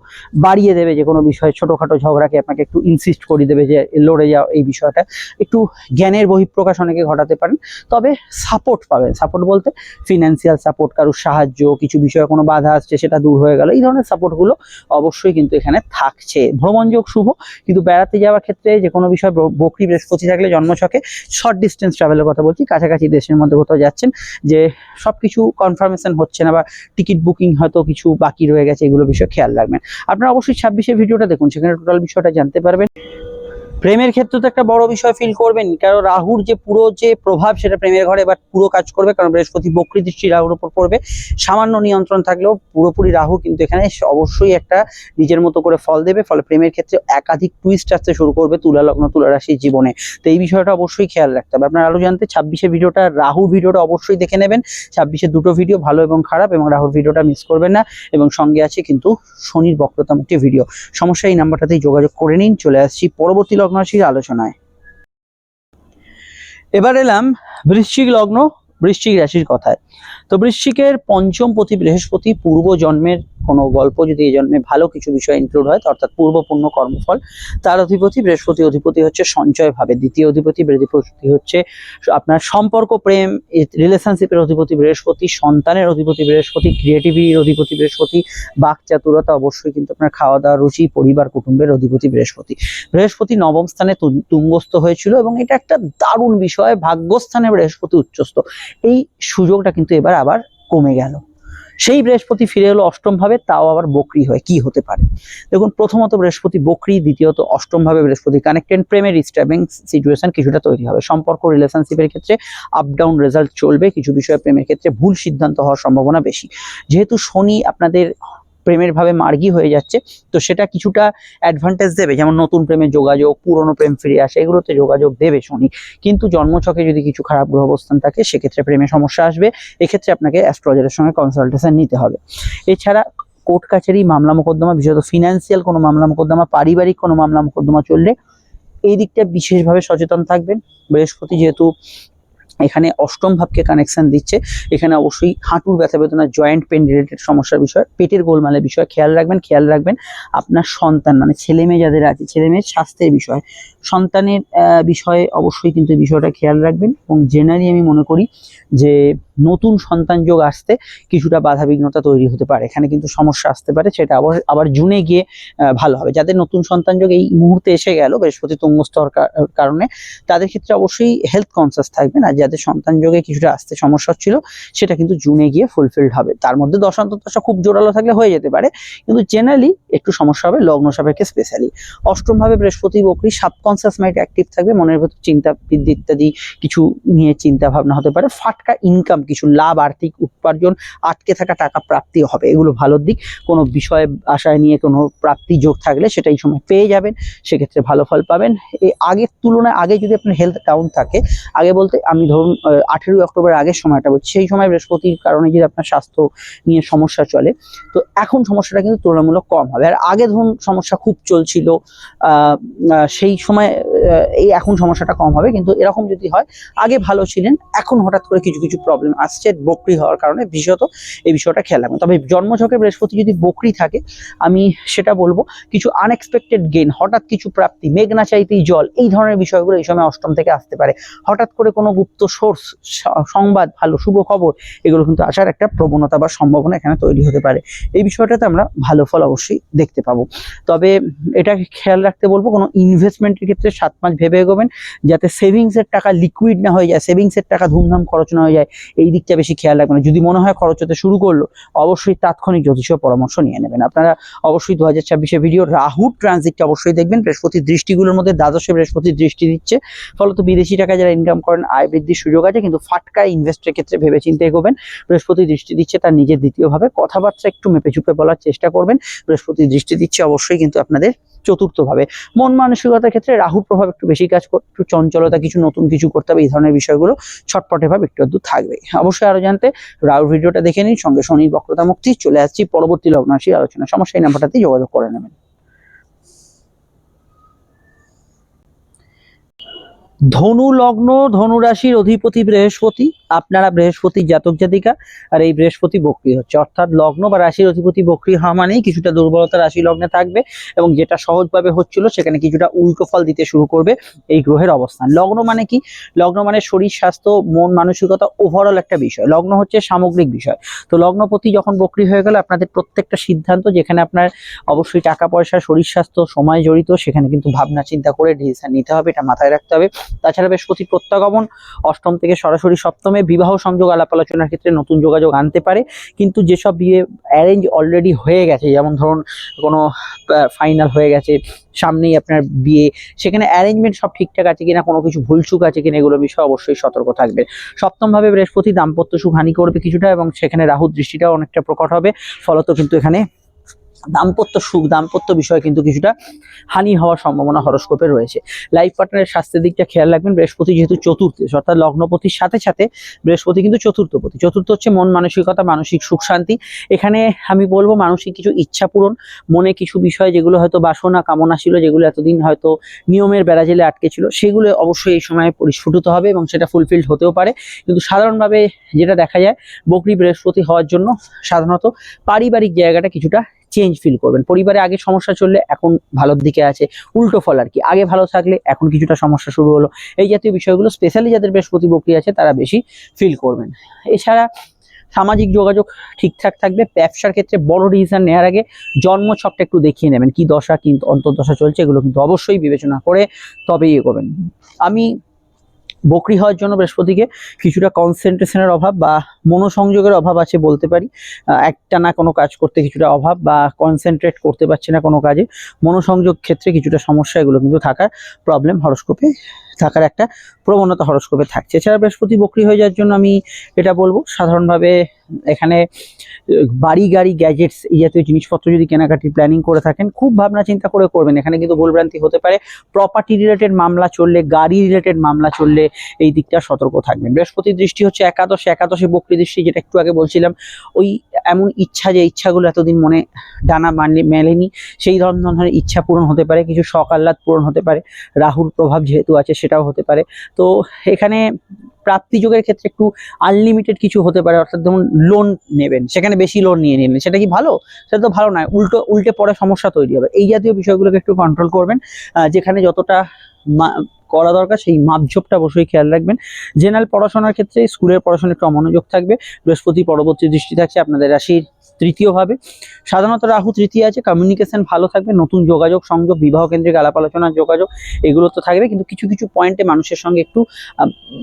A: বাড়িয়ে দেবে, যে কোনো বিষয়ে ছোটোখাটো ঝগড়াকে আপনাকে একটু ইনসিস্ট করে দেবে, যে লড়ে যাও এই বিষয়টা। একটু জ্ঞানের বহিঃপ্রকাশ অনেকে ঘটাতে পারেন, তবে সাপোর্ট পাবেন। সাপোর্ট বলতে ফিনান্সিয়াল সাপোর্ট কারোর সাহায্য, কিছু বিষয়ে কোনো বাধা আসছে, সেটা দূর হয়ে গেল, এই ধরনের সাপোর্টগুলো অবশ্যই কিন্তু এখানে থাকছে। ভ্রমণযোগ শুভ, কিন্তু বেড়াতে যাওয়ার ক্ষেত্রে যে কোনো বিষয় বকরি বৃহস্পতি থাকলে জন্মছকে শর্ট ডিস্টেন্স ট্রাভেলের কথা বলছি, কাছাকাছি দেশের মধ্যে কোথাও যাচ্ছেন, যে সব কিছু কনফার্মেশন হচ্ছে না বা টিকিট বুকিং হয়তো কিছু বাকি রয়ে গেছে, এগুলো বিষয়ে খেয়াল রাখবেন। আপনারা অবশ্যই ছাব্বিশে ভিডিওটা দেখুন, সেখানে টোটাল বিষয়টা জানতে পারবেন। প্রেমের ক্ষেত্রে তো একটা বড় বিষয় ফিল করবেন কারণ রাহুর যে পুরো যে প্রভাব, সেটা প্রেমের ঘরে এবার পুরো কাজ করবে, কারণ বৃহস্পতি বক্রি দৃষ্টি রাহুর উপর পড়বে। সামান্য নিয়ন্ত্রণ থাকলেও পুরোপুরি রাহু কিন্তু এখানে অবশ্যই একটা নিজের মতো করে ফল দেবে। ফলে প্রেমের ক্ষেত্রে একাধিক টুইস্ট আসতে শুরু করবে তুলা লগ্ন, তুলা রাশির জীবনে। তো এই বিষয়টা অবশ্যই খেয়াল রাখতে হবে। আপনার আরও জানতে ছাব্বিশে ভিডিওটা, রাহু ভিডিওটা অবশ্যই দেখে নেবেন। ছাব্বিশে দুটো ভিডিও ভালো এবং খারাপ, এবং রাহুর ভিডিওটা মিস করবেন না। এবং সঙ্গে আছে কিন্তু শনির বক্রতামুক্তি ভিডিও সমস্যা এই নাম্বারটাতেই যোগাযোগ করে নিন। চলে আসছি পরবর্তী লগ্ন রাশির আলোচনায়। এবার এলাম বৃশ্চিক লগ্ন বৃশ্চিক রাশির কথায়। তো বৃশ্চিকের পঞ্চম পতি বৃহস্পতি পূর্ব জন্মের কোনো গল্প, যদি এই জন্মে ভালো কিছু বিষয় ইনক্লুড হয় অর্থাৎ পূর্বপূর্ণ কর্মফল, তার অধিপতি বৃহস্পতি অধিপতি হচ্ছে সঞ্চয় ভাবে। দ্বিতীয় অধিপতি বৃহস্পতি হচ্ছে আপনার সম্পর্ক, প্রেম রিলেশনশিপের অধিপতি বৃহস্পতি, সন্তানের অধিপতি বৃহস্পতি ক্রিয়েটিভিটির অধিপতি বৃহস্পতি বাক চাতুরতা অবশ্যই কিন্তু আপনার খাওয়া দাওয়া রুচি, পরিবার, কুটুম্বের অধিপতি বৃহস্পতি। বৃহস্পতি নবম স্থানে তুঙ্গস্থ হয়েছিল এবং এটা একটা দারুণ বিষয়, ভাগ্যস্থানে বৃহস্পতি উচ্চস্থ। এই সুযোগটা কিন্তু এবার আবার কমে গেল। সেই বৃহস্পতি ফিরে এলো অষ্টম ভাবে তাও আবার বকরি হয় কি হতে পারে? দেখুন, প্রথমত বৃহস্পতি বকরি, দ্বিতীয়ত অষ্টম ভাবে বৃহস্পতি কানেক্টেড প্রেমের ডিস্টার্বিং সিচুয়েশন কিছুটা তৈরি হবে। সম্পর্ক রিলেশনশিপের ক্ষেত্রে আপ ডাউন রেজাল্ট চলবে, কিছু বিষয়ে প্রেমের ক্ষেত্রে ভুল সিদ্ধান্ত হওয়ার সম্ভাবনা বেশি। যেহেতু শনি আপনাদের প্রেমের ভাবে মার্গী হয়ে যাচ্ছে, তো সেটা কিছুটা অ্যাডভান্টেজ দেবে। যেমন নতুন প্রেমের যোগাযোগ, পুরনো প্রেম ফিরে আসে, এগুলোতে যোগাযোগ দেবে শনি কিন্তু জন্মছকে যদি কিছু খারাপ গ্রহ অবস্থান থাকে, সেক্ষেত্রে প্রেমে সমস্যা আসবে। এক্ষেত্রে আপনাকে অ্যাস্ট্রোলজারের সঙ্গে কনসালটেশন নিতে হবে। এছাড়া কোর্ট কাছারি, মামলা মোকদ্দমা, বিশেষত ফিনান্সিয়াল কোনো মামলা মোকদ্দমা, পারিবারিক কোনো মামলা মোকদ্দমা চললে, এই দিকটা বিশেষভাবে সচেতন থাকবেন। বৃহস্পতি যেহেতু এখানে অষ্টম ভাবকে কানেকশন দিচ্ছে। এখানে অবশ্যই হাঁটুর ব্যথা বেদনা জয়েন্ট পেন রিলেটেড সমস্যার বিষয়, পেটের গোলমালের বিষয় খেয়াল রাখবেন খেয়াল রাখবেন আপনার সন্তান মানে ছেলে মেয়ে যাদের আছে, ছেলে মেয়ের স্বাস্থ্যের বিষয়। সন্তানের বিষয়ে অবশ্যই কিন্তু বিষয়টা খেয়াল রাখবেন এবং জেনারেলি আমি মনে করি যে নতুন সন্তান যোগ আসতে কিছুটা বাধাবিঘ্নতা তৈরি হতে পারে। এখানে কিন্তু সমস্যা আসতে পারে, সেটা আবার আবার জুনে গিয়ে ভালো হবে। যাদের নতুন সন্তান যোগ এই মুহূর্তে এসে গেল, বৃহস্পতি তুঙ্গস্থ কারণে, তাদের ক্ষেত্রে অবশ্যই হেলথ কনসিয়াস থাকবেন। আর যাদের সন্তান যোগে কিছুটা আসতে সমস্যা হচ্ছিল, সেটা কিন্তু জুনে গিয়ে ফুলফিলড হবে। তার মধ্যে দশান্তদশা খুব জোরালো থাকলে হয়ে যেতে পারে, কিন্তু জেনারেলি একটু সমস্যা হবে লগ্ন সাপেক্ষে স্পেশালি অষ্টম ভাবে বৃহস্পতি, বকরি সাবকনসিয়াস মাইন্ড অ্যাক্টিভ থাকবে, মনের ভেতর চিন্তা বৃদ্ধি ইত্যাদি কিছু নিয়ে চিন্তা ভাবনা হতে পারে। ফাটকা ইনকাম কিছু লাভ, আর্থিক উপার্জন, আটকে থাকা টাকা প্রাপ্তি হবে। এগুলো ভালোর দিক। কোনো বিষয়ে আশায় নিয়ে কোনো প্রাপ্তি যোগ থাকলে সেটা এই সময় পেয়ে যাবেন, সেক্ষেত্রে ভালো ফল পাবেন। এই আগের তুলনায় আগে যদি আপনার হেলথ ডাউন থাকে, আগে বলতে আমি ধরুন আঠেরোই অক্টোবর আগের সময়টা বলছি, সেই সময় বৃহস্পতির কারণে যদি আপনার স্বাস্থ্য নিয়ে সমস্যা চলে। তো এখন সমস্যাটা কিন্তু তুলনামূলক কম হবে। আর আগে ধরুন সমস্যা খুব চলছিল সেই সময় এই এখন সমস্যাটা কম হবে। কিন্তু এরকম যদি হয়, আগে ভালো ছিলেন, এখন হঠাৎ করে কিছু কিছু প্রবলেম আসছে বকরি হওয়ার কারণে। বিশেষত এই বিষয়টা খেয়াল রাখবেন। তবে জন্মছকে বৃহস্পতি যদি বকরি থাকে, আমি সেটা বলব, কিছু আনএক্সপেক্টেড গেন হঠাৎ কিছু প্রাপ্তি মেঘ না চাইতেই জল, এই ধরনের বিষয়গুলো এই সময় অষ্টম থেকে আসতে পারে। হঠাৎ করে কোনো গুপ্ত সোর্স সংবাদ, ভালো, শুভ খবর, এগুলো কিন্তু আসার একটা প্রবণতা বা সম্ভাবনা এখানে তৈরি হতে পারে। এই বিষয়টাতে আমরা ভালো ফল অবশ্যই দেখতে পাবো। তবে এটাকে খেয়াল রাখতে বলব, কোনো ইনভেস্টমেন্টের ক্ষেত্রে সাত মাস ভেবে এগোবেন যাতে সেভিংসের টাকা লিকুইড না হয়ে যায় সেভিংসের টাকা ধুমধাম খরচ না হয়ে যায়, এই দিকটা বেশি খেয়াল রাখবেন। যদি মনে হয় খরচ হতে শুরু করল, অবশ্যই তাৎক্ষণিক জ্যোতিষ পরামর্শ নিয়ে নেবেন। আপনারা অবশ্যই দু হাজার ছাব্বিশে ভিডিও রাহু ট্রানজিটটা অবশ্যই দেখবেন। বৃহস্পতির দৃষ্টিগুলোর মধ্যে দ্বাদশে বৃহস্পতির দৃষ্টি দিচ্ছে। ফলত বিদেশি টাকা যারা ইনকাম করেন, আয় বৃদ্ধির সুযোগ আছে, কিন্তু ফাটকা ইনভেস্টের ক্ষেত্রে ভেবে চিন্তে এগোবেন। বৃহস্পতি দৃষ্টি দিচ্ছে তার নিজের দ্বিতীয়ভাবে কথাবার্তা একটু মেপে চুপে বলার চেষ্টা করবেন। বৃহস্পতি দৃষ্টি দিচ্ছে অবশ্যই, কিন্তু আপনাদের চতুর্থভাবে। মন মানসিকতার ক্ষেত্রে রাহুর প্রভাব একটু বেশি কাজ করে একটু চঞ্চলতা, কিছু নতুন কিছু করতে হবে, এই ধরনের বিষয়গুলো ছটপটে ভাবে একটু আধটু থাকবে। অবশ্যই আরও জানতে রাহুর ভিডিওটা দেখে নিন, সঙ্গে শনির বক্রতা মুক্তি, চলে আসছি পরবর্তী লগ্নাশী আলোচনা। সমস্যা এই নাম্বারটাতেই যোগাযোগ করে নেবেন। ধনু লগ্ন ধনু রাশির অধিপতি বৃহস্পতি। আপনারা বৃহস্পতি জাতক জাতিকা আর এই বৃহস্পতি বক্রি হচ্ছে। অর্থাৎ লগ্ন বা রাশির অধিপতি বক্রি হওয়া মানেই কিছুটা দুর্বলতা রাশি লগ্নে থাকবে এবং যেটা সহজভাবে হচ্ছিল সেখানে কিছুটা উল্টো ফল দিতে শুরু করবে এই গ্রহের অবস্থান। লগ্ন মানে কি? লগ্ন মানে শরীর, স্বাস্থ্য, মন, মানসিকতা ওভারঅল একটা বিষয়। লগ্ন হচ্ছে সামগ্রিক বিষয়। তো লগ্নপতি যখন বক্রি হয়ে গেল, আপনাদের প্রত্যেকটা সিদ্ধান্ত যেখানে আপনার অবশ্যই টাকা পয়সা, শরীর, স্বাস্থ্য, সময় জড়িত, সেখানে কিন্তু ভাবনা চিন্তা করে ডিসিশন নিতে হবে, এটা মাথায় রাখতে হবে। তাছাড়া বৃহস্পতি প্রত্যাগমন, অষ্টম থেকে সরাসরি সপ্তমে ক্রমে বিবাহ সংযোগ, আলাপ আলোচনার ক্ষেত্রে নতুন যোগাযোগ আনতে পারে। কিন্তু যেসব বিয়ে অ্যারেঞ্জ অলরেডি হয়ে গেছে, যেমন ধরুন কোনো ফাইনাল হয়ে গেছে, সামনেই আপনার বিয়ে, সেখানে অ্যারেঞ্জমেন্ট সব ঠিকঠাক আছে কিনা, কোনো কিছু ভুলচুক আছে কিনা, এগুলো বিষয়ে অবশ্যই সতর্ক থাকবে সপ্তমভাবে বৃহস্পতি দাম্পত্য সুখ হানি করবে কিছুটা এবং সেখানে রাহুর দৃষ্টিটাও অনেকটা প্রকট হবে। ফলত কিন্তু এখানে দাম্পত্য সুখ, দাম্পত্য বিষয়ে কিন্তু কিছুটা হানি হওয়ার সম্ভাবনা হরস্কোপে রয়েছে। লাইফ পার্টনারের স্বাস্থ্যের দিকটা খেয়াল রাখবেন, বৃহস্পতি যেহেতু চতুর্থ, অর্থাৎ লগ্নপতির সাথে সাথে বৃহস্পতি কিন্তু চতুর্থপতি। চতুর্থ হচ্ছে মন মানসিকতা, মানসিক সুখ, শান্তি। এখানে আমি বলব মানসিক কিছু ইচ্ছা পূরণ, মনে কিছু বিষয় যেগুলো হয়তো বাসনা, কামনা ছিল, যেগুলো এতদিন হয়তো নিয়মের বেড়াজেলে আটকে ছিল, সেগুলো অবশ্যই এই সময় পরিস্ফুটিত হবে এবং সেটা ফুলফিলড হতেও পারে। কিন্তু সাধারণভাবে যেটা দেখা যায়, বকরি বৃহস্পতি হওয়ার জন্য সাধারণত পারিবারিক জায়গাটা কিছুটা চেঞ্জ ফিল করবেন। পরিবারে আগে সমস্যা চললে এখন ভালোর দিকে আছে, উল্টো ফল আর কি। আগে ভালো থাকলে এখন কিছুটা সমস্যা শুরু হলো। এই জাতীয় বিষয়গুলো স্পেশালি যাদের বৃহস্পতি বকরি আছে, তারা বেশি ফিল করবেন। এছাড়া সামাজিক যোগাযোগ ঠিকঠাক থাকবে। ব্যবসার ক্ষেত্রে বড় ডিসিশন নেওয়ার আগে জন্ম ছকটা একটু দেখিয়ে নেবেন। কি দশা কিন্তু অন্তর্দশা চলছে, এগুলো কিন্তু অবশ্যই বিবেচনা করে তবেই এগোবেন। আমি বকরি হওয়ার জন্য বৃহস্পতিকে কিছুটা কনসেন্ট্রেশনের অভাব বা মনোসংযোগের অভাব আছে বলতে পারি। একটা না কোনো কাজ করতে কিছুটা অভাব বা কনসেন্ট্রেট করতে পারছে না কোনো কাজে। মনোসংযোগ ক্ষেত্রে কিছুটা সমস্যা এগুলো কিন্তু থাকার প্রবলেম হরস্কোপে থাকার একটা প্রবণতা হরস্কোপে থাকছে। এছাড়া বৃহস্পতি বকরি হয়ে যাওয়ার জন্য আমি এটা বলব, সাধারণভাবে এখানে, বাড়ি গাড়ি গ্যাজেটস এই জাতীয় জিনিসপত্র যদি কেনাকাটির প্ল্যানিং করে থাকেন, খুব ভাবনা চিন্তা করে করবেন। এখানে কিন্তু ভুলভ্রান্তি হতে পারে। প্রপার্টি রিলেটেড মামলা চললে, গাড়ি রিলেটেড মামলা চললে এই দিকটা সতর্ক থাকবেন। বৃহস্পতির দৃষ্টি হচ্ছে একাদশে একাদশে বকরি দৃষ্টি, যেটা একটু আগে বলছিলাম, ওই এমন ইচ্ছা যে ইচ্ছাগুলো এতদিন মনে ডানা মানে মেলেনি, সেই ধরনের ইচ্ছা পূরণ হতে পারে, কিছু আহ্লাদ পূরণ হতে পারে, রাহুর প্রভাব যেহেতু আছে সেটাও হতে পারে। তো এখানে প্রাপ্তি যোগের ক্ষেত্রে একটু আনলিমিটেড কিছু হতে পারে, অর্থাৎ ধরুন লোন নেবেন, সেখানে বেশি লোন নিয়ে নিলেন, সেটা কি ভালো? সেটা তো ভালো নয়, উল্টো, উল্টে পরে সমস্যা তৈরি হবে। এই জাতীয় বিষয়গুলোকে একটু কন্ট্রোল করবেন যেখানে যতটা করা দরকার, সেই মাপঝোপটা অবশ্যই খেয়াল রাখবেন। জেনারেল পড়াশোনার ক্ষেত্রে স্কুলের পড়াশোনা একটু অমনোযোগ থাকবে। বৃহস্পতি পরবর্তী দৃষ্টি থাকছে আপনাদের রাশির তৃতীয়ভাবে, সাধারণত রাহু তৃতীয় আছে কমিউনিকেশন ভালো থাকবে, নতুন যোগাযোগ, সংযোগ, বিবাহ কেন্দ্রিক আলাপ আলোচনার যোগাযোগ, এগুলো তো থাকবে, কিন্তু কিছু কিছু পয়েন্টে মানুষের সঙ্গে একটু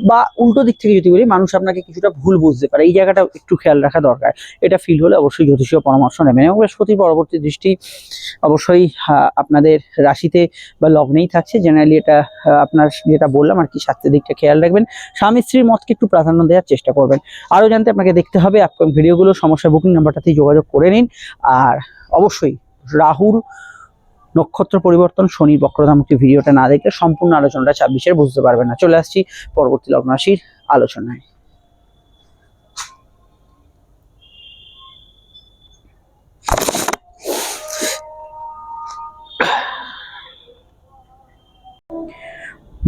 A: বা উল্টো দিক থেকে যদি বলি, মানুষ আপনাকে কিছুটা ভুল বুঝতে পারে, এই জায়গাটা একটু খেয়াল রাখা দরকার, এটা ফিল হলে অবশ্যই জ্যোতিষীয় পরামর্শ নেবেন, এবং বৃহস্পতির পরবর্তী দৃষ্টি অবশ্যই আপনাদের রাশিতে বা লগ্নেই থাকছে জেনারেলি এটা আপনার যেটা বললাম আর কি, স্বাস্থ্যের দিকটা খেয়াল রাখবেন স্বামী স্ত্রীর মতকে একটু প্রাধান্য দেওয়ার চেষ্টা করবেন, আরও জানতে আপনাকে দেখতে হবে আপকামিং ভিডিওগুলো সমস্যা বুকিং নাম্বারটাতেই যোগাযোগ করে নিন। আর অবশ্যই রাহুর নক্ষত্র পরিবর্তন, শনির বক্রধামুখী ভিডিওটা না দেখলে সম্পূর্ণ আলোচনাটা ছাব্বিশের বুঝতে পারবেন না। চলে আসছি পরবর্তী লগ্ন রাশির আলোচনায়।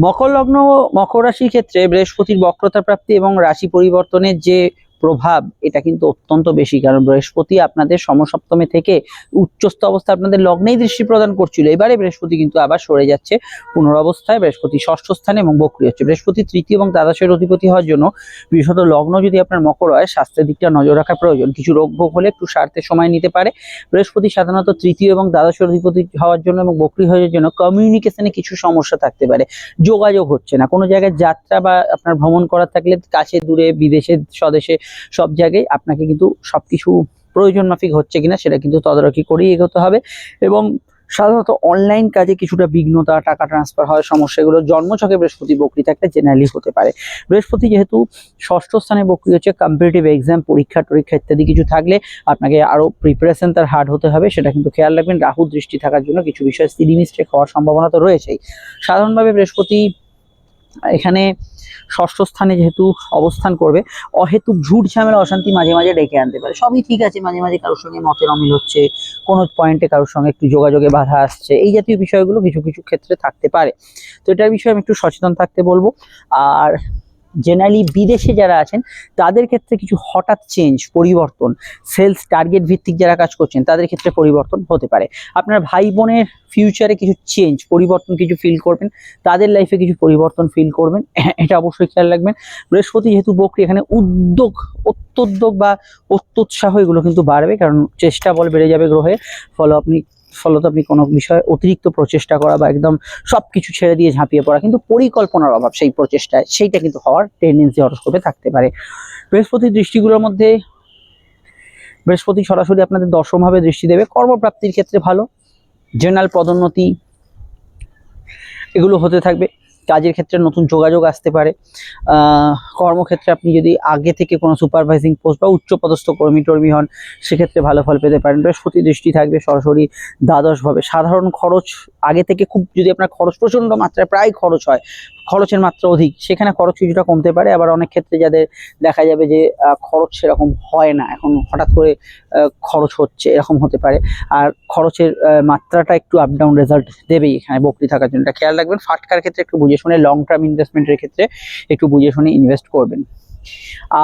A: মকর লগ্ন মকর রাশির ক্ষেত্রে বৃহস্পতির বক্রতা প্রাপ্তি এবং রাশি পরিবর্তনের যে প্রভাব, এটা কিন্তু অত্যন্ত বেশি। কারণ বৃহস্পতি আপনাদের সমসপ্তমে থেকে উচ্চস্থ অবস্থা আপনাদের লগ্নেই দৃষ্টি প্রদান করছিল। এবারে বৃহস্পতি কিন্তু আবার সরে যাচ্ছে পুনরাবস্থায়। বৃহস্পতি ষষ্ঠ স্থানে এবং বক্রি হচ্ছে। বৃহস্পতি তৃতীয় এবং দ্বাদশের অধিপতি হওয়ার জন্য বিশেষত লগ্ন যদি আপনার মকর হয়, স্বাস্থ্যের দিকটা নজর রাখা প্রয়োজন। কিছু রোগ ভোগ হলে একটু সারতে সময় নিতে পারে। বৃহস্পতি সাধারণত তৃতীয় এবং দ্বাদশের অধিপতি হওয়ার জন্য এবং বক্রি হওয়ার জন্য কমিউনিকেশনে কিছু সমস্যা থাকতে পারে। যোগাযোগ হচ্ছে না। কোনো জায়গায় যাত্রা বা আপনার ভ্রমণ করার থাকলে কাছে, দূরে, বিদেশে, স্বদেশে সব জায়গায় আপনাকে কিন্তু সবকিছু প্রয়োজন মাফিক হচ্ছে কিনা সেটা কিন্তু তদারকি করেই এগোতে হবে এবং সাধারণত অনলাইন কাজে কিছুটা বিঘ্নতা, টাকা ট্রান্সফার হওয়ার সমস্যা এগুলো জন্মছকে বৃহস্পতি বকরি থাকলে জেনারেলি হতে পারে। বৃহস্পতি যেহেতু ষষ্ঠ স্থানে বকরি হচ্ছে কম্পিটিটিভ এক্সাম পরীক্ষা টরীক্ষা ইত্যাদি কিছু থাকলে আপনাকে আরও প্রিপারেশন তার হার্ড হতে হবে, সেটা কিন্তু খেয়াল রাখবেন। রাহু দৃষ্টি থাকার জন্য কিছু বিষয় সিডি মিস্টেক হওয়ার সম্ভাবনা তো রয়েছেই। সাধারণভাবে বৃহস্পতি এখানে ষষ্ঠ স্থানে যেহেতু অবস্থান করবে অহেতু ঝুট ঝামেলা, অশান্তি মাঝে মাঝে ডেকে আনতে পারে। সবই ঠিক আছে, মাঝে মাঝে কারোর সঙ্গে মতের অমিল হচ্ছে, কোনো পয়েন্টে কারোর সঙ্গে একটু যোগাযোগে বাধা আসছে, এই জাতীয় বিষয়গুলো কিছু কিছু ক্ষেত্রে থাকতে পারে। তো এটার বিষয়ে আমি একটু সচেতন থাকতে বলব। আর জেনারেলি বিদেশে যারা আছেন, তাদের ক্ষেত্রে কিছু হঠাৎ চেঞ্জ পরিবর্তন সেলস টার্গেট ভিত্তিক যারা কাজ করছেন, তাদের ক্ষেত্রে পরিবর্তন হতে পারে। আপনার ভাই বোনের ফিউচারে কিছু চেঞ্জ পরিবর্তন কিছু ফিল করবেন, তাদের লাইফে কিছু পরিবর্তন ফিল করবেন, [LAUGHS] এটা অবশ্যই খেয়াল রাখবেন। বৃহস্পতি যেহেতু বকরি, এখানে উদ্যোগ, অত্যুদ্যোগ বা অত্যুৎসাহ এগুলো কিন্তু বাড়বে, কারণ চেষ্টা বল বেড়ে যাবে গ্রহে, ফলে আপনি ফলত আপনি কোনো বিষয়ে অতিরিক্ত প্রচেষ্টা করা বা একদম সব কিছু ছেড়ে দিয়ে ঝাঁপিয়ে পড়া কিন্তু পরিকল্পনার অভাব সেই প্রচেষ্টায়, সেইটা কিন্তু হওয়ার টেন্ডেন্সি হরস্কোপে থাকতে পারে। বৃহস্পতির দৃষ্টিগুলোর মধ্যে, বৃহস্পতি সরাসরি আপনাদের দশমভাবে দৃষ্টি দেবে। কর্মপ্রাপ্তির ক্ষেত্রে ভালো জেনারেল পদোন্নতি, এগুলো হতে থাকবে। কাজের ক্ষেত্রে নতুন যোগাযোগ আসতে পারে। কর্মক্ষেত্রে আপনি যদি আগে থেকে কোনো সুপারভাইজিং পোস্ট বা উচ্চপদস্থ কর্মী টর্মী হন, সেক্ষেত্রে ভালো ফল পেতে পারেন। বৃহস্পতি দৃষ্টি থাকবে সরাসরি দ্বাদশভাবে। সাধারণ খরচ আগে থেকে খুব যদি আপনার খরচ প্রচণ্ড মাত্রায়, প্রায় খরচ হয়, খরচের মাত্রা অধিক, সেখানে খরচ কিছুটা কমতে পারে। আবার অনেক ক্ষেত্রে যাদের দেখা যাবে যে খরচ সেরকম হয় না, এখন হঠাৎ করে খরচ হচ্ছে, এরকম হতে পারে। আর খরচের মাত্রাটা একটু আপ ডাউন রেজাল্ট দেবেই এখানে বকরি থাকার জন্য। খেয়াল রাখবেন, ফাটকার ক্ষেত্রে একটু বুঝে শুনে লং টার্ম ইনভেস্টমেন্টের ক্ষেত্রে একটু বুঝে শুনে ইনভেস্ট করবেন।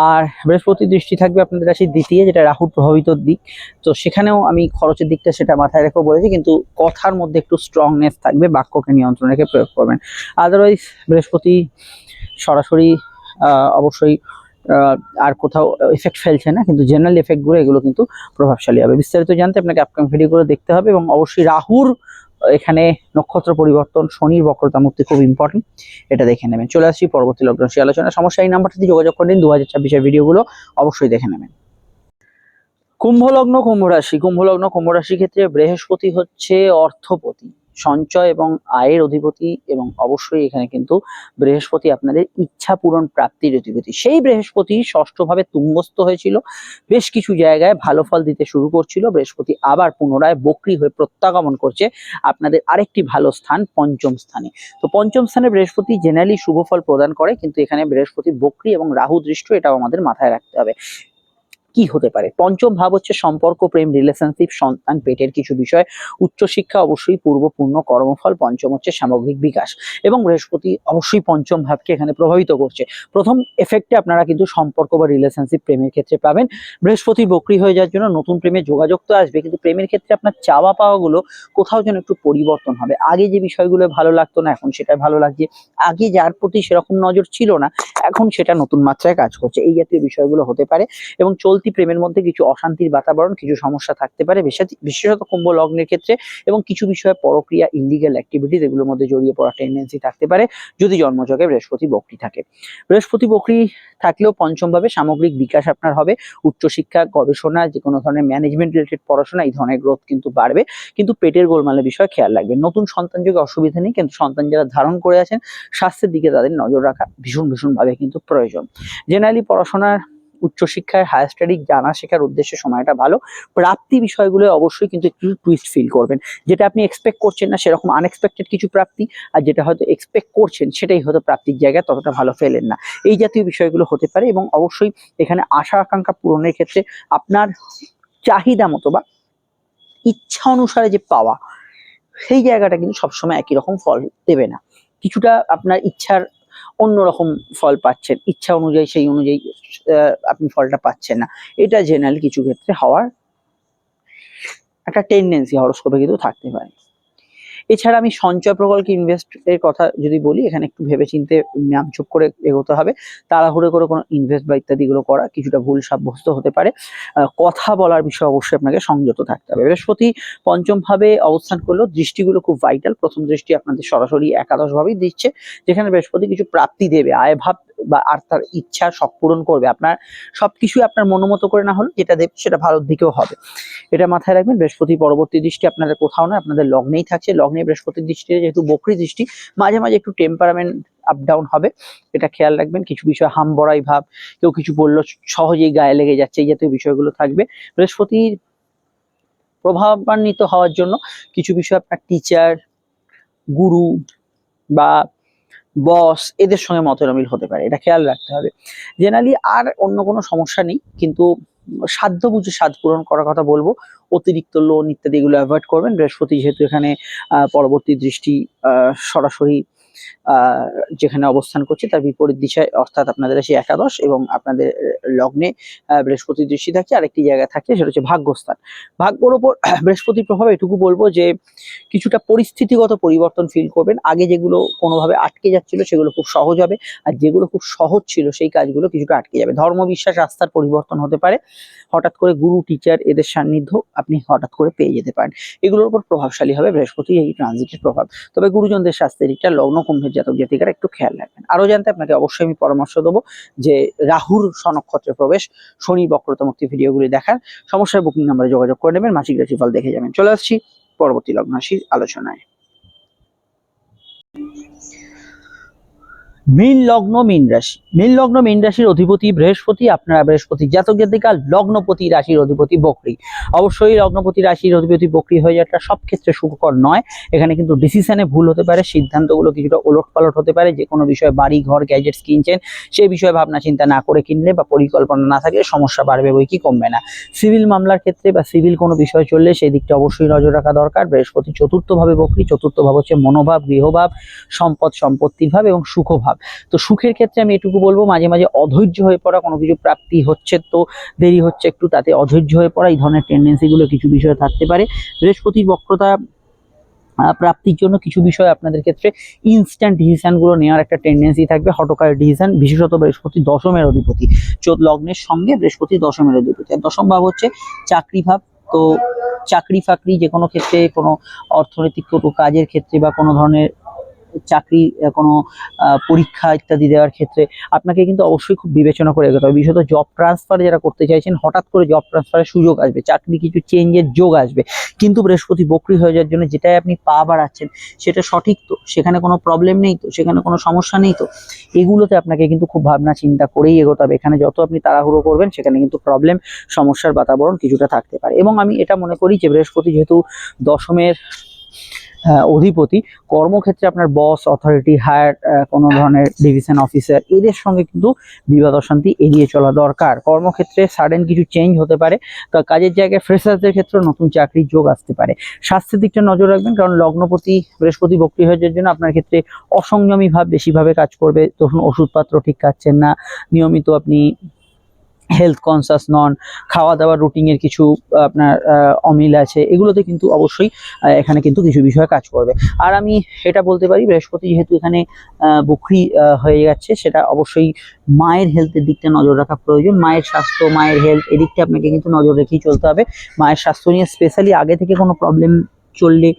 A: আর বৃহস্পতি দৃষ্টি থাকবে আপনাদের রাশির দ্বিতীয়, যেটা রাহুর প্রভাবিত দিক। তো সেখানেও আমি খরচের দিকটা সেটা মাথায় রেখে বলেছি, কিন্তু কথার মধ্যে একটু স্ট্রংনেস থাকবে, বাক্যকে নিয়ন্ত্রণ রেখে প্রয়োগ করবেন। আদারওয়াইজ বৃহস্পতি সরাসরি অবশ্যই আর কোথাও এফেক্ট ফেলছে না, কিন্তু জেনারেল এফেক্টগুলো এগুলো কিন্তু প্রভাবশালী হবে। বিস্তারিত জানতে আপনাকে আপকাম ভিডিওগুলো দেখতে হবে এবং অবশ্যই রাহুর এখানে নক্ষত্র পরিবর্তন, শনির বক্রতা মুক্তি খুব ইম্পর্টেন্ট এটা দেখে নেবেন। চলে আসছি পরবর্তী লগ্ন সেই আলোচনা। সমস্যা এই নাম্বারটিতে যোগাযোগ করে নিন দু হাজার ছাব্বিশের ভিডিওগুলো অবশ্যই দেখে নেবেন। কুম্ভলগ্ন লগ্ন কুম্ভলগ্ন রাশি। কুম্ভ লগ্ন, কুম্ভ রাশির ক্ষেত্রে বৃহস্পতি হচ্ছে অর্থপতি। সঞ্চয় এবং আয়ের অধিপতি এবং অবশ্যই এখানে কিন্তু বৃহস্পতি আপনাদের ইচ্ছা পূরণ প্রাপ্তির অধিপতি। সেই বৃহস্পতি ষষ্ঠভাবে তুঙ্গস্থ হয়েছিল, বেশ কিছু জায়গায় ভালো ফল দিতে শুরু করছিল, বৃহস্পতি আবার পুনরায় বক্রি হয়ে প্রত্যাগমন করছে আপনাদের আরেকটি ভালো স্থান, পঞ্চম স্থানে। তো পঞ্চম স্থানে বৃহস্পতি জেনারেলি শুভ ফল প্রদান করে, কিন্তু এখানে বৃহস্পতি বক্রি এবং রাহু দৃষ্ট এটাও আমাদের মাথায় রাখতে হবে। কি হতে পারে? পঞ্চম ভাব হচ্ছে সম্পর্ক, প্রেম রিলেশনশিপ সন্তান, পেটের কিছু বিষয়। উচ্চশিক্ষা অবশ্যই পূর্বপূর্ণ কর্মফল, পঞ্চম হচ্ছে সামগ্রিক বিকাশ এবং বৃহস্পতি অবশ্যই পঞ্চম ভাবকে এখানে প্রভাবিত করছে। প্রথম এফেক্টে আপনারা কিন্তু সম্পর্ক বা রিলেশনশিপ প্রেমের ক্ষেত্রে পাবেন। বৃহস্পতি বক্রি হয়ে যাওয়ার জন্য নতুন প্রেমের যোগাযোগ তো আসবে, কিন্তু প্রেমের ক্ষেত্রে আপনার চাওয়া পাওয়াগুলো কোথাও যেন একটু পরিবর্তন হবে। আগে যে বিষয়গুলো ভালো লাগতো না, এখন সেটা ভালো লাগছে। আগে যার প্রতি সেরকম নজর ছিল না, এখন সেটা নতুন মাত্রায় কাজ করছে। এই জাতীয় বিষয়গুলো হতে পারে এবং চলতি প্রেমের মধ্যে কিছু অশান্তির বাতাবরণ, কিছু সমস্যা থাকতে পারে, বিশেষ- বিশেষত কুম্ভ লগ্নের ক্ষেত্রে এবং কিছু বিষয়ে পরক্রিয়া ইলিগাল অ্যাক্টিভিটিস এগুলোর মধ্যে জড়িয়ে পড়ার টেন্ডেন্সি থাকতে পারে, যদি জন্মযোগে বৃহস্পতি বক্রি থাকে। বৃহস্পতি বক্রি থাকলেও পঞ্চমভাবে সামগ্রিক বিকাশ আপনার হবে। উচ্চশিক্ষা, গবেষণা যে কোনো ধরনের ম্যানেজমেন্ট রিলেটেড পড়াশোনা, এই ধরনের গ্রোথ কিন্তু বাড়বে। কিন্তু পেটের গোলমালের বিষয়ে খেয়াল রাখবেন। নতুন সন্তান যোগে অসুবিধা নেই, কিন্তু সন্তান যারা ধারণ করে আছেন, স্বাস্থ্যের দিকে তাদের নজর রাখা ভীষণ ভীষণভাবে কিন্তু প্রয়োজন। জেনারেলি পড়াশোনার উচ্চশিক্ষায় হায়ার স্টাডি জানা শেখার উদ্দেশ্যে সময়টা ভালো। প্রাপ্তি বিষয়গুলো অবশ্যই কিন্তু একটু টুইস্ট ফিল করবেন। যেটা আপনি এক্সপেক্ট করছেন না, সেরকম আনএক্সপেক্টেড কিছু প্রাপ্তি, আর যেটা হয়তো এক্সপেক্ট করছেন, সেটাই হয়তো প্রাপ্তির জায়গায় ততটা ভালো ফেলেন না। এই জাতীয় বিষয়গুলো হতে পারে এবং অবশ্যই এখানে আশা আকাঙ্ক্ষা পূরণের ক্ষেত্রে আপনার চাহিদা মতো বা ইচ্ছা অনুসারে যে পাওয়া, সেই জায়গাটা কিন্তু সবসময় একই রকম ফল দেবে না। কিছুটা আপনার ইচ্ছার অন্যরকম ফল পাচ্ছেন। ইচ্ছা অনুযায়ী, সেই অনুযায়ী আপনি ফলটা পাচ্ছেন না। এটা জেনারেল কিছু ক্ষেত্রে হওয়ার একটা টেন্ডেন্সি হরস্কোপে কিন্তু থাকতে পারে। এছাড়া আমি সঞ্চয় প্রকল্প ইনভেস্ট এর কথা যদি বলি, এখানে একটু ভেবে ভেবেচিন্তে চুপ করে এগোতে হবে। তাড়াহুড়ো করে কোনো ইনভেস্ট বা ইত্যাদিগুলো করা কিছুটা ভুল সাব্যস্ত হতে পারে। কথা বলার বিষয়ে অবশ্যই আপনাকে সংযত থাকতে হবে। বৃহস্পতি পঞ্চম ভাবে অবস্থান করলেও দৃষ্টিগুলো খুব ভাইটাল প্রথম দৃষ্টি আপনাদের সরাসরি একাদশ ভাবেই দিচ্ছে, যেখানে বৃহস্পতি কিছু প্রাপ্তি দেবে। আয় ভাব বা আর তার ইচ্ছা সব পূরণ করবে। আপনার সবকিছুই আপনার মনোমতো করে না হলে যেটা দেবে সেটা ভালোর দিকেও হবে। এটা মাথায় রাখবেন, বৃহস্পতি পরবর্তী দৃষ্টি আপনাদের কোথাও না আপনাদের লগ্নেই থাকছে। লগ্নে বৃহস্পতির দৃষ্টি, যেহেতু বকরি দৃষ্টি, মাঝে মাঝে একটু টেম্পারামেন্ট আপ ডাউন হবে। এটা খেয়াল রাখবেন, কিছু বিষয় হাম বড়াই ভাব, কেউ কিছু বলল সহজেই গায়ে লেগে যাচ্ছে, এই জাতীয় বিষয়গুলো থাকবে। বৃহস্পতির প্রভাবান্বিত হওয়ার জন্য কিছু বিষয় আপনার টিচার গুরু বা বস এদের সঙ্গে মতেরমিল হতে পারে, এটা খেয়াল রাখতে হবে। জেনারেলি আর অন্য কোনো সমস্যা নেই, কিন্তু সাধ্য বুঝে স্বাদ পূরণ করার কথা বলব। অতিরিক্ত লোন ইত্যাদি এগুলো অ্যাভয়েড করবেন, বৃহস্পতি যেহেতু এখানে পরবর্তী দৃষ্টি সরাসরি যেখানে অবস্থান করছে তার বিপরীত দিশায় অর্থাৎ আপনাদের রাশি একাদশ এবং আপনাদের লগ্নে আহ, বৃহস্পতির দৃষ্টি থাকছে আরেকটি জায়গায় থাকে সেটা হচ্ছে ভাগ্যস্থান। ভাগ্যর ওপর [CLEARS THROAT] বৃহস্পতির প্রভাবে এটুকু বলব যে কিছুটা পরিস্থিতিগত পরিবর্তন ফিল করবেন। আগে যেগুলো কোনোভাবে আটকে যাচ্ছিল সেগুলো খুব সহজ হবে আর যেগুলো খুব সহজ ছিল সেই কাজগুলো কিছুটা আটকে যাবে। ধর্ম বিশ্বাস আস্থার পরিবর্তন হতে পারে। হঠাৎ করে গুরু টিচার এদের সান্নিধ্য আপনি হঠাৎ করে পেয়ে যেতে পারেন। এগুলোর উপর প্রভাবশালী হবে বৃহস্পতি এই ট্রানজিটের প্রভাব। তবে গুরুজনদের স্বাস্থ্যের দিকটা লগ্ন কুম্ভের জাতক জাতিকারা একটু খেয়াল রাখবেন। আরও জানতে আপনাকে অবশ্যই আমি পরামর্শ দেবো যে রাহুর সনক্ষত্রে প্রবেশ, শনি বক্রতমুক্তি ভিডিওগুলি দেখার। সমস্যার বুকিং নাম্বারে যোগাযোগ করে নেবেন, মাসিক রাশিফল দেখে যাবেন। চলে আসছি পরবর্তী লগ্ন রাশির আলোচনায়। মীন লগ্ন, মীন রাশি। মীন লগ্ন, মীন রাশির অধিপতি বৃহস্পতি, আপনারা বৃহস্পতি জাতক জাতিকা লগ্নপতি রাশির অধিপতি বকরি। অবশ্যই লগ্নপতি রাশির অধিপতি বকরি হয়ে যাওয়াটা সব ক্ষেত্রে সুখকর নয়। এখানে কিন্তু ডিসিশনে ভুল হতে পারে, সিদ্ধান্তগুলো কিছুটা ওলট পালট হতে পারে, যে কোনো বিষয়ে বাড়ি, ঘর গ্যাজেটস কিনছেন, সেই বিষয়ে ভাবনা চিন্তা না করে কিনলে বা পরিকল্পনা না থাকলে সমস্যা বাড়বে বই কি কমবে না। সিভিল মামলার ক্ষেত্রে বা সিভিল কোনো বিষয় চললে সেই দিকটা অবশ্যই নজর রাখা দরকার। বৃহস্পতি চতুর্থভাবে বকরি, চতুর্থ ভাব হচ্ছে মনোভাব, গৃহভাব, সম্পদ, সম্পত্তির ভাব এবং সুখভাব। তো সুখের ক্ষেত্রে আমি এটুকু বলব, মাঝে মাঝে অধৈর্য হয়ে পড়া কোনো কিছু প্রাপ্তি হচ্ছে তো দেরি হচ্ছে একটু তাতে অধৈর্য হয়ে পড়া, এই ধরনের টেন্ডেন্সিগুলো কিছু বিষয়ে থাকতে পারে। বৃহস্পতি বক্রতা প্রাপ্তির জন্য কিছু বিষয় আপনাদের ক্ষেত্রে ইনস্ট্যান্ট ডিসিশনগুলো নেওয়ার একটা টেন্ডেন্সি থাকবে হটকার ডিসিশন বিশেষত বৃহস্পতি দশমের অধিপতি। চোদ্দ লগ্নের সঙ্গে বৃহস্পতি দশমের অধিপতি। আর দশম ভাব হচ্ছে চাকরি ভাব, তো চাকরি ফাকরি যে কোনো ক্ষেত্রে, কোনো অর্থনৈতিক কোনো কাজের ক্ষেত্রে বা কোনো ধরনের চাকরি কোনো পরীক্ষা ইত্যাদি দেওয়ার ক্ষেত্রে আপনাকে কিন্তু অবশ্যই খুব বিবেচনা করে এগোতে হবে। বিশেষত জব ট্রান্সফার যারা করতে চাইছেন, হঠাৎ করে জব ট্রান্সফারের সুযোগ আসবে, চাকরি কিছু চেঞ্জের যোগ আসবে। কিন্তু বৃহস্পতি বকরি হয়ে যাওয়ার জন্য যেটাই আপনি পা বাড়াচ্ছেন, সেটা সঠিক তো, সেখানে কোনো প্রবলেম নেই তো, সেখানে কোনো সমস্যা নেই তো, এগুলোতে আপনাকে কিন্তু খুব ভাবনা চিন্তা করেই এগোতে হবে। এখানে যত আপনি তাড়াহুড়ো করবেন, সেখানে কিন্তু প্রবলেম সমস্যার বাতাবরণ কিছুটা থাকতে পারে। এবং আমি এটা মনে করি যে বৃহস্পতি যেহেতু দশমের অধিপতি। কর্মক্ষেত্রে আপনার বস অথরিটি হায়ার কোনো ধরনের ডিভিশন অফিসার এদের সঙ্গে কিন্তু বিবাদ অশান্তি এড়িয়ে চলা দরকার। কর্মক্ষেত্রে সাডেন কিছু চেঞ্জ হতে পারে, তো কাজের জায়গায় ফ্রেশারদের ক্ষেত্রে নতুন চাকরির যোগ আসতে পারে। স্বাস্থ্যের দিকটা নজর রাখবেন, কারণ লগ্নপতি, বৃহস্পতি বক্রি হয়ে জন্য আপনার ক্ষেত্রে অসংযমী ভাব বেশিভাবে কাজ করবে। তখন ওষুধপত্র ঠিক খাচ্ছেন না। নিয়মিত আপনি হেলথ কনসাস নন খাওয়া দাওয়ার রুটিনের কিছু আপনার অমিল আছে, এগুলোতে কিন্তু অবশ্যই এখানে কিন্তু কিছু বিষয় কাজ করবে। আর আমি এটা বলতে পারি, বৃহস্পতি যেহেতু এখানে বকরি হয়ে যাচ্ছে, সেটা অবশ্যই মায়ের হেলথের দিকটা নজর রাখা প্রয়োজন। মায়ের স্বাস্থ্য, মায়ের হেলথ এদিকটা আপনাকে কিন্তু নজর রেখেই চলতে হবে। মায়ের স্বাস্থ্য নিয়ে স্পেশালি আগে থেকে কোনো প্রবলেম চললে,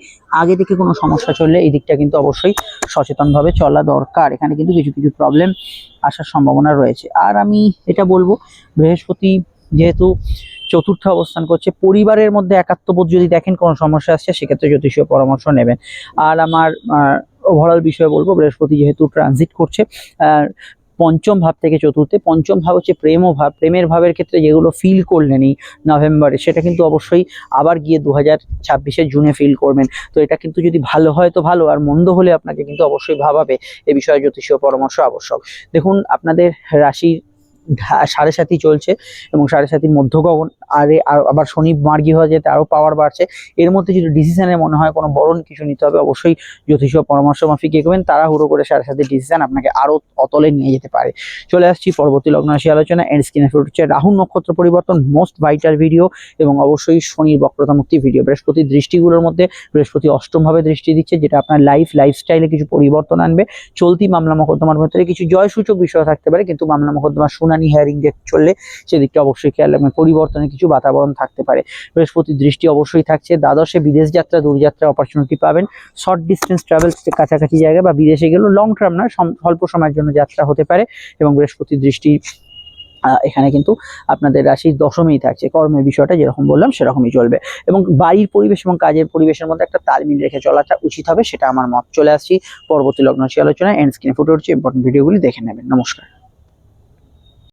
A: আগে থেকে কোনো সমস্যা চললে এই দিকটা কিন্তু অবশ্যই সচেতনভাবে চলা দরকার। এখানে কিন্তু কিছু কিছু প্রবলেম আসার সম্ভাবনা রয়েছে। আর আমি এটা বলব, বৃহস্পতি যেহেতু চতুর্থ অবস্থান করছে, পরিবারের মধ্যে একাত্মবোধ যদি দেখেন কোনো সমস্যা আসছে, সেক্ষেত্রে জ্যোতিষীয় পরামর্শ নেবেন। আর আমার ওভারঅল বিষয়ে বলব, বৃহস্পতি যেহেতু ট্রানজিট করছে পঞ্চম ভাব থেকে চতুর্থে। পঞ্চম ভাব হচ্ছে প্রেম ভাব। প্রেমের ভাবের ক্ষেত্রে যেগুলো ফিল করলেন নভেম্বরে সেটা কিন্তু অবশ্যই আবার গিয়ে দু হাজার জুনে ফিল করবেন। তো এটা কিন্তু যদি ভালো হয় তো ভালো, আর মন্দ হলে আপনাকে কিন্তু অবশ্যই ভাবাবে এ বিষয়ে জ্যোতিষীয় পরামর্শ আবশ্যক। দেখুন, আপনাদের রাশির সাড়ে সাথী চলছে এবং সাড়ে সাথীর মধ্যগগন আরে আবার শনি মার্গি হয়ে যেতে আরও পাওয়ার বাড়ছে। এর মধ্যে যদি ডিসিশনে মনে হয় কোনো বরণ কিছু নিতে হবে, অবশ্যই জ্যোতিষীয় পরামর্শ মাফিক এগোবেন। তাড়াহুড়ো করে সাড়ে সাথে ডিসিশন আপনাকে আরও অতলে নিয়ে যেতে পারে। চলে আসছি পরবর্তী লগ্ন রাশি আলোচনা এন্ড স্ক্রিনে ফিরে হচ্ছে রাহু নক্ষত্র পরিবর্তন মোস্ট ভাইটাল ভিডিও এবং অবশ্যই শনির বক্রতা মুক্তি ভিডিও বৃহস্পতি দৃষ্টিগুলোর মধ্যে বৃহস্পতি অষ্টম ভাবে দৃষ্টি দিচ্ছে, যেটা আপনার লাইফ লাইফস্টাইলে কিছু পরিবর্তন আনবে। চলতি মামলা মোকদ্দমার ভেতরে কিছু জয়সূচক বিষয় থাকতে পারে, কিন্তু মামলা মোকদ্দমার শুনানি হিয়ারিং যে চললে সেদিকটা অবশ্যই খেয়াল রাখবেন। পরিবর্তনের কিছু বাতাবরণ থাকতে পারে। বৃহস্পতির দৃষ্টি অবশ্যই থাকছে। দ্বাদশে বিদেশ যাত্রা, দূরযাত্রা অপরচুনিটি পাবেন। শর্ট ডিস্টেন্স ট্রাভেল কাছাকাছি জায়গায় বা বিদেশে গেলেও লং টার্ম না স্বল্প সময়ের জন্য যাত্রা হতে পারে এবং বৃহস্পতির দৃষ্টি এখানে কিন্তু আপনাদের রাশির দশমেই থাকছে। কর্মের বিষয়টা যেরকম বললাম সেরকমই চলবে। এবং বাড়ির পরিবেশ এবং কাজের পরিবেশের মধ্যে একটা তালমিল রেখে চলাটা উচিত হবে, সেটা আমার মত। চলে আসছি পরবর্তী লগ্ন রাশি আলোচনায়। এন্ড স্ক্রিনে ফুটে উঠছে ইম্পর্টেন্ট ভিডিওগুলি দেখে নেবেন। নমস্কার।